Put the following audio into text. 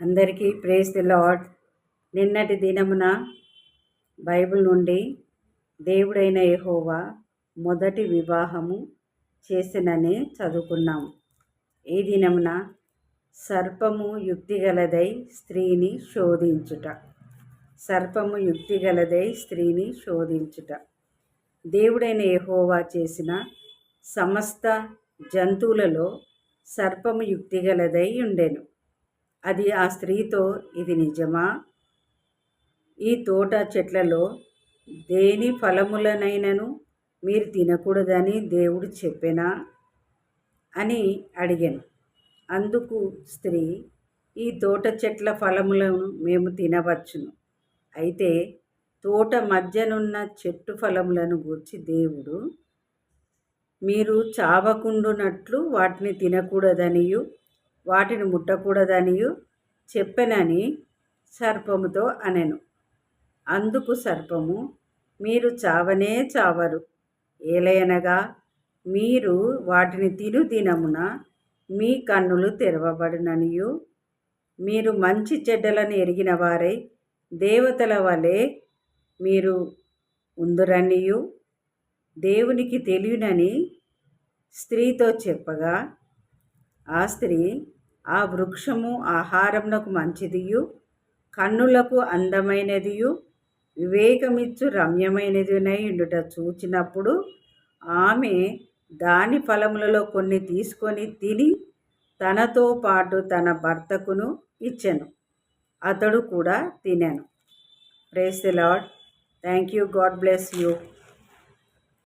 అందరికీ praise the lord నిన్నటి దినమున బైబిల్ నుండి దేవుడైన యహోవా మొదటి వివాహము చేసినని చదువుకున్నాం. ఈ దినమున సర్పము యుక్తిగలదై స్త్రీని శోధించుట. సర్పము యుక్తిగలదై స్త్రీని శోధించుట. దేవుడైన యహోవా చేసిన సమస్త జంతువులలో సర్పము యుక్తిగలదై ఉండెను. అది ఆ స్త్రీతో ఇది నిజమా? ఈ తోట చెట్లలో దేని ఫలములనైనను మీరు తినకూడదని దేవుడు చెప్పెనా? అని అడిగాను. అందుకు స్త్రీ ఈ తోట చెట్ల ఫలములను మేము తినవచ్చును. అయితే తోట మధ్యనున్న చెట్టు ఫలములను గూర్చి దేవుడు మీరు చావకుండునట్లు వాటిని తినకూడదనియు వాటిని ముట్టకూడదనియు చెప్పెనని సర్పముతో అనెను. అందుకు సర్పము మీరు చావనే చావరు. ఏలయనగా మీరు వాటిని తిను దినమున మీ కన్నులు తెరవబడిననియు. మీరు మంచి చెడ్డలను ఎరిగిన వారై దేవతల వలె మీరు ఉందురనియు. దేవునికి తెలియనని స్త్రీతో చెప్పగా ఆ స్త్రీ ఆ వృక్షము ఆహారమునకు మంచిదియు కన్నులకు అందమైనదియు వివేకమిచ్చు రమ్యమైనదినై ఉండుట చూచినప్పుడు ఆమె దాని ఫలములలో కొన్ని తీసుకొని తిని తనతో పాటు తన భర్తకును ఇచ్చెను. అతడు కూడా తినాను. Praise the Lord thank you God bless you